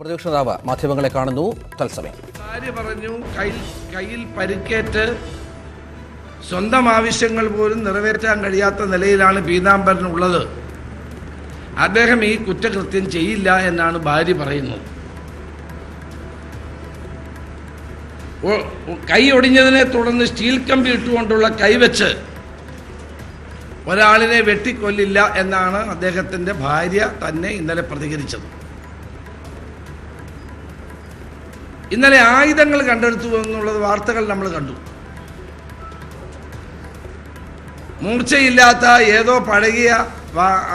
പ്രതിപക്ഷ നേതാവ് മാധ്യമങ്ങളെ കാണുന്നു. തത്സമയം. പറഞ്ഞു കയ്യിൽ പരിക്കേറ്റ് സ്വന്തം ആവശ്യങ്ങൾ പോലും നിറവേറ്റാൻ കഴിയാത്ത നിലയിലാണ് പീതാംബരൻ ഉള്ളത്. അദ്ദേഹം ഈ കുറ്റകൃത്യം ചെയ്യില്ല എന്നാണ് ഭാര്യ പറയുന്നത്. കൈ ഒടിഞ്ഞതിനെ തുടർന്ന് സ്റ്റീൽ കമ്പി ഇട്ടുകൊണ്ടുള്ള കൈവച്ച് ഒരാളിനെ വെട്ടിക്കൊല്ലില്ല എന്നാണ് അദ്ദേഹത്തിന്റെ ഭാര്യ തന്നെ ഇന്നലെ പ്രതികരിച്ചത്. ഇന്നലെ ആയുധങ്ങൾ കണ്ടെടുത്തു എന്നുള്ളത് വാർത്തകൾ നമ്മൾ കണ്ടു. മൂർച്ചയില്ലാത്ത ഏതോ പഴകിയ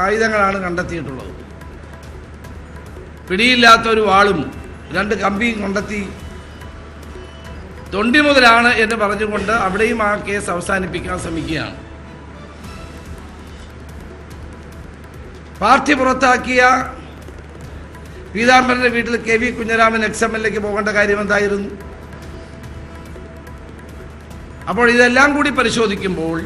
ആയുധങ്ങളാണ് കണ്ടെത്തിയിട്ടുള്ളത്. പിടിയില്ലാത്ത ഒരു വാളും രണ്ട് കമ്പിയും കണ്ടെത്തി. തൊണ്ടി മുതലാണ് എന്ന് പറഞ്ഞുകൊണ്ട് അവിടെയും ആ കേസ് അവസാനിപ്പിക്കാൻ ശ്രമിക്കുകയാണ്. പാർട്ടി പുറത്താക്കിയ പീതാംബരന്റെ വീട്ടിൽ K V Kunhiraman ex M L എക്ക് പോകേണ്ട കാര്യം എന്തായിരുന്നു? അപ്പോൾ ഇതെല്ലാം കൂടി പരിശോധിക്കുമ്പോൾ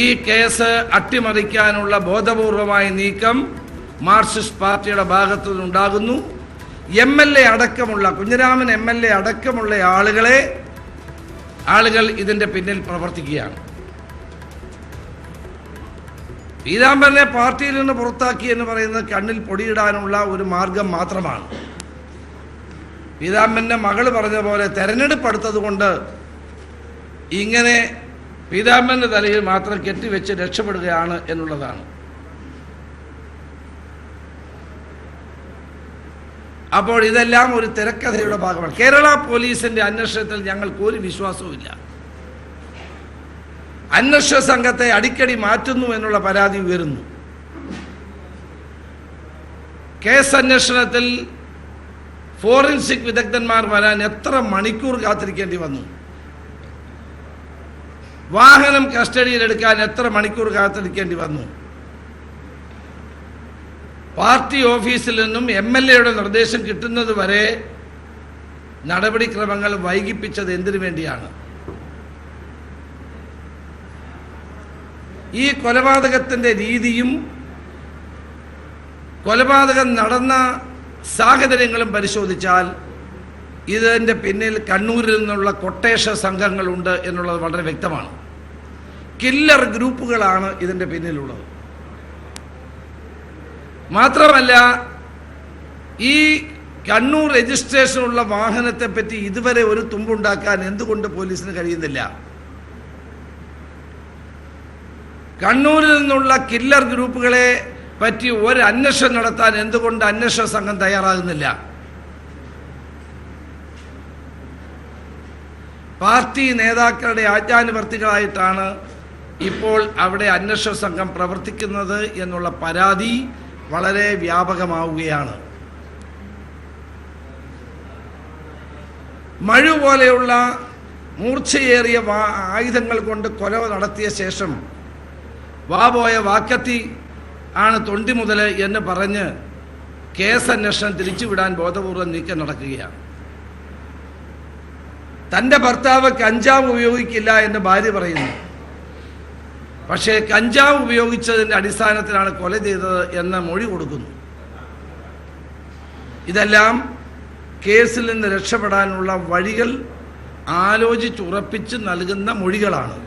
ഈ കേസ് അട്ടിമറിക്കാനുള്ള ബോധപൂർവമായ നീക്കം മാർക്സിസ്റ്റ് പാർട്ടിയുടെ ഭാഗത്തു നിന്നുണ്ടാകുന്നു. എം എൽ എ അടക്കമുള്ള കുഞ്ഞരാമൻ എം എൽ എ അടക്കമുള്ള ആളുകളെ ആളുകൾ ഇതിന്റെ പിന്നിൽ പ്രവർത്തിക്കുകയാണ്. പീതാംബരനെ പാർട്ടിയിൽ നിന്ന് പുറത്താക്കി എന്ന് പറയുന്നത് കണ്ണിൽ പൊടിയിടാനുള്ള ഒരു മാർഗം മാത്രമാണ്. പീതാംബരന്റെ മകൾ പറഞ്ഞ പോലെ തെരഞ്ഞെടുപ്പ് അടുത്തതുകൊണ്ട് ഇങ്ങനെ പീതാംബരന്റെ തലയിൽ മാത്രം കെട്ടിവെച്ച് രക്ഷപ്പെടുകയാണ് എന്നുള്ളതാണ്. അപ്പോൾ ഇതെല്ലാം ഒരു തിരക്കഥയുടെ ഭാഗമാണ്. കേരള പോലീസിന്റെ അന്വേഷണത്തിൽ ഞങ്ങൾക്ക് ഒരു വിശ്വാസവുമില്ല. അന്വേഷണ സംഘത്തെ അടിക്കടി മാറ്റുന്നു എന്നുള്ള പരാതി ഉയരുന്നു. കേസ് അന്വേഷണത്തിൽ ഫോറൻസിക് വിദഗ്ധന്മാർ വരാൻ എത്ര മണിക്കൂർ കാത്തിരിക്കേണ്ടി വന്നു? വാഹനം കസ്റ്റഡിയിലെടുക്കാൻ എത്ര മണിക്കൂർ കാത്തിരിക്കേണ്ടി വന്നു? പാർട്ടി ഓഫീസിൽ നിന്നും എം എൽ എയുടെ നിർദ്ദേശം കിട്ടുന്നത് വരെ നടപടിക്രമങ്ങൾ വൈകിപ്പിച്ചത് എന്തിനു വേണ്ടിയാണ്? ഈ കൊലപാതകത്തിന്റെ രീതിയും കൊലപാതകം നടന്ന സാഹചര്യങ്ങളും പരിശോധിച്ചാൽ ഇതിന്റെ പിന്നിൽ കണ്ണൂരിൽ നിന്നുള്ള കൊട്ടേഷ സംഘങ്ങളുണ്ട് എന്നുള്ളത് വളരെ വ്യക്തമാണ്. കില്ലർ ഗ്രൂപ്പുകളാണ് ഇതിന്റെ പിന്നിലുള്ളത്. മാത്രമല്ല ഈ കണ്ണൂർ രജിസ്ട്രേഷനുള്ള വാഹനത്തെപ്പറ്റി ഇതുവരെ ഒരു തുമ്പുണ്ടാക്കാൻ എന്തുകൊണ്ട് പോലീസിന് കഴിയുന്നില്ല? കണ്ണൂരിൽ നിന്നുള്ള കില്ലർ ഗ്രൂപ്പുകളെ പറ്റി ഒരു അന്വേഷണം നടത്താൻ എന്തുകൊണ്ട് അന്വേഷണ സംഘം തയ്യാറാകുന്നില്ല? പാർട്ടി നേതാക്കളുടെ ആജ്ഞാനുവർത്തികളായിട്ടാണ് ഇപ്പോൾ അവിടെ അന്വേഷണ സംഘം പ്രവർത്തിക്കുന്നത് എന്നുള്ള പരാതി വളരെ വ്യാപകമാവുകയാണ്. മഴ പോലെയുള്ള മൂർച്ചയേറിയ ആയുധങ്ങൾ കൊണ്ട് കൊല നടത്തിയ ശേഷം വാ പോയ വാക്കത്തി ആണ് തൊണ്ടി മുതൽ എന്ന് പറഞ്ഞ് കേസ് അന്വേഷണം തിരിച്ചുവിടാൻ ബോധപൂർവം നീക്കം നടക്കുകയാണ്. തന്റെ ഭർത്താവ് കഞ്ചാവ് ഉപയോഗിക്കില്ല എന്ന് ഭാര്യ പറയുന്നു. പക്ഷേ കഞ്ചാവ് ഉപയോഗിച്ചതിന്റെ അടിസ്ഥാനത്തിലാണ് കൊല ചെയ്തത് എന്ന മൊഴി കൊടുക്കുന്നു. ഇതെല്ലാം കേസിൽ നിന്ന് രക്ഷപ്പെടാനുള്ള വഴികൾ ആലോചിച്ചുറപ്പിച്ച് നൽകുന്ന മൊഴികളാണ്.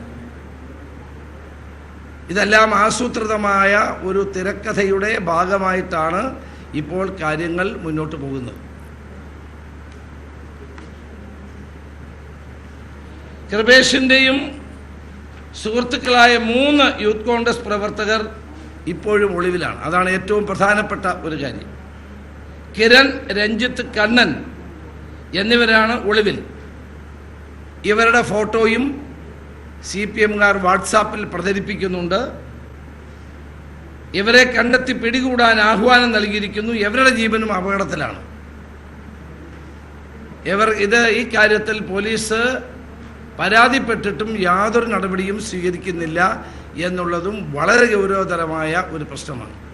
ഇതെല്ലാം ആസൂത്രിതമായ ഒരു തിരക്കഥയുടെ ഭാഗമായിട്ടാണ് ഇപ്പോൾ കാര്യങ്ങൾ മുന്നോട്ട് പോകുന്നത്. കൃപേഷിന്റെയും സുഹൃത്തുക്കളായ മൂന്ന് യൂത്ത് കോൺഗ്രസ് പ്രവർത്തകർ ഇപ്പോഴും ഒളിവിലാണ്. അതാണ് ഏറ്റവും പ്രധാനപ്പെട്ട ഒരു കാര്യം. കിരൺ രഞ്ജിത്ത് കണ്ണൻ എന്നിവരാണ് ഒളിവിൽ. ഇവരുടെ ഫോട്ടോയും സി പി എംകാർ വാട്സാപ്പിൽ പ്രചരിപ്പിക്കുന്നുണ്ട്. ഇവരെ കണ്ടെത്തി പിടികൂടാൻ ആഹ്വാനം നൽകിയിരിക്കുന്നു. ഇവരുടെ ജീവനും അപകടത്തിലാണ്. ഇവർ ഇത് ഈ കാര്യത്തിൽ പോലീസ് പരാതിപ്പെട്ടിട്ടും യാതൊരു നടപടിയും സ്വീകരിക്കുന്നില്ല എന്നുള്ളതും വളരെ ഗൗരവതരമായ ഒരു പ്രശ്നമാണ്.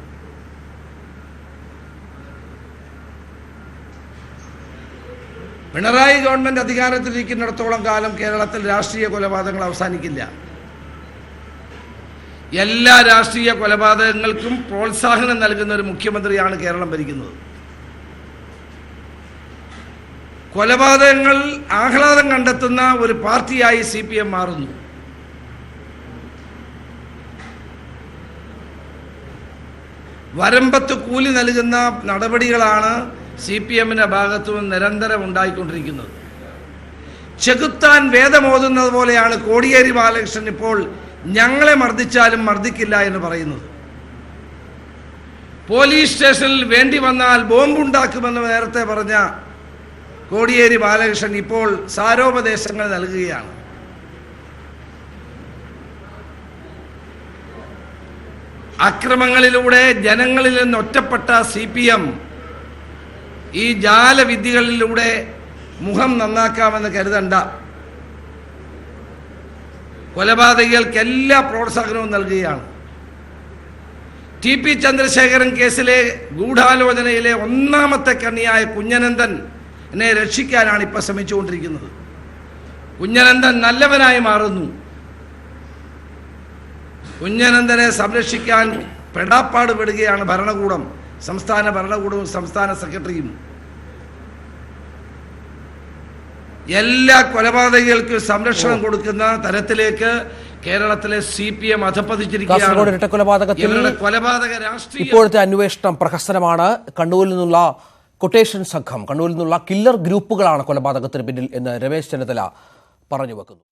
പിണറായി ഗവൺമെന്റ് അധികാരത്തിലിരിക്കുന്നിടത്തോളം കാലം കേരളത്തിൽ രാഷ്ട്രീയ കൊലപാതകങ്ങൾ അവസാനിക്കില്ല. എല്ലാ രാഷ്ട്രീയ കൊലപാതകങ്ങൾക്കും പ്രോത്സാഹനം നൽകുന്ന ഒരു മുഖ്യമന്ത്രിയാണ് കേരളം ഭരിക്കുന്നത്. കൊലപാതകങ്ങൾ ആഹ്ലാദം കണ്ടെത്തുന്ന ഒരു പാർട്ടിയായി സി പി എം മാറുന്നു. വരമ്പത്ത് കൂലി നൽകുന്ന നടപടികളാണ് സി പി എമ്മിന്റെ ഭാഗത്തു നിന്ന് നിരന്തരം ഉണ്ടായിക്കൊണ്ടിരിക്കുന്നത്. ചെകുത്താൻ വേദമോതുന്നത് പോലെയാണ് കോടിയേരി ബാലകൃഷ്ണൻ ഇപ്പോൾ ഞങ്ങളെ മർദ്ദിച്ചാലും മർദ്ദിക്കില്ല എന്ന് പറയുന്നത്. പോലീസ് സ്റ്റേഷനിൽ വേണ്ടി വന്നാൽ ബോംബുണ്ടാക്കുമെന്ന് നേരത്തെ പറഞ്ഞ കോടിയേരി ബാലകൃഷ്ണൻ ഇപ്പോൾ സാരോപദേശങ്ങൾ നൽകുകയാണ്. അക്രമങ്ങളിലൂടെ ജനങ്ങളിൽ നിന്ന് ഒറ്റപ്പെട്ട സി പി എം ഈ ജാലവിദ്യകളിലൂടെ മുഖം നന്നാക്കാമെന്ന് കരുതണ്ട. കൊലപാതകികൾക്ക് എല്ലാ പ്രോത്സാഹനവും നൽകുകയാണ്. ടി പി ചന്ദ്രശേഖരൻ കേസിലെ ഗൂഢാലോചനയിലെ ഒന്നാമത്തെ കണ്ണിയായ കുഞ്ഞനന്ദൻ എന്നെ രക്ഷിക്കാനാണ് ഇപ്പം ശ്രമിച്ചുകൊണ്ടിരിക്കുന്നത്. കുഞ്ഞനന്ദൻ നല്ലവനായി മാറുന്നു. കുഞ്ഞനന്ദനെ സംരക്ഷിക്കാൻ പെടാപ്പാട് പെടുകയാണ് ഭരണകൂടം. സംസ്ഥാന ഭരണകൂടവും സംസ്ഥാന സെക്രട്ടറിയും. എല്ലാ കൊലപാതകങ്ങൾക്കും സംരക്ഷണം കൊടുക്കുന്ന തരത്തിലേക്ക് കേരളത്തിലെ സി പി എം അധപ്പതിച്ചിരിക്കുന്നത് അധപ്പതിച്ചിരിക്കുകയാണ് കൊലപാതക രാഷ്ട്രീയം. ഇപ്പോഴത്തെ അന്വേഷണം പ്രഹസനമാണ്. കണ്ണൂരിൽ നിന്നുള്ള കൊട്ടേഷൻ സംഘം കണ്ണൂരിൽ നിന്നുള്ള കില്ലർ ഗ്രൂപ്പുകളാണ് കൊലപാതകത്തിന് പിന്നിൽ എന്ന് രമേശ് ചെന്നിത്തല പറഞ്ഞു വെക്കുന്നു.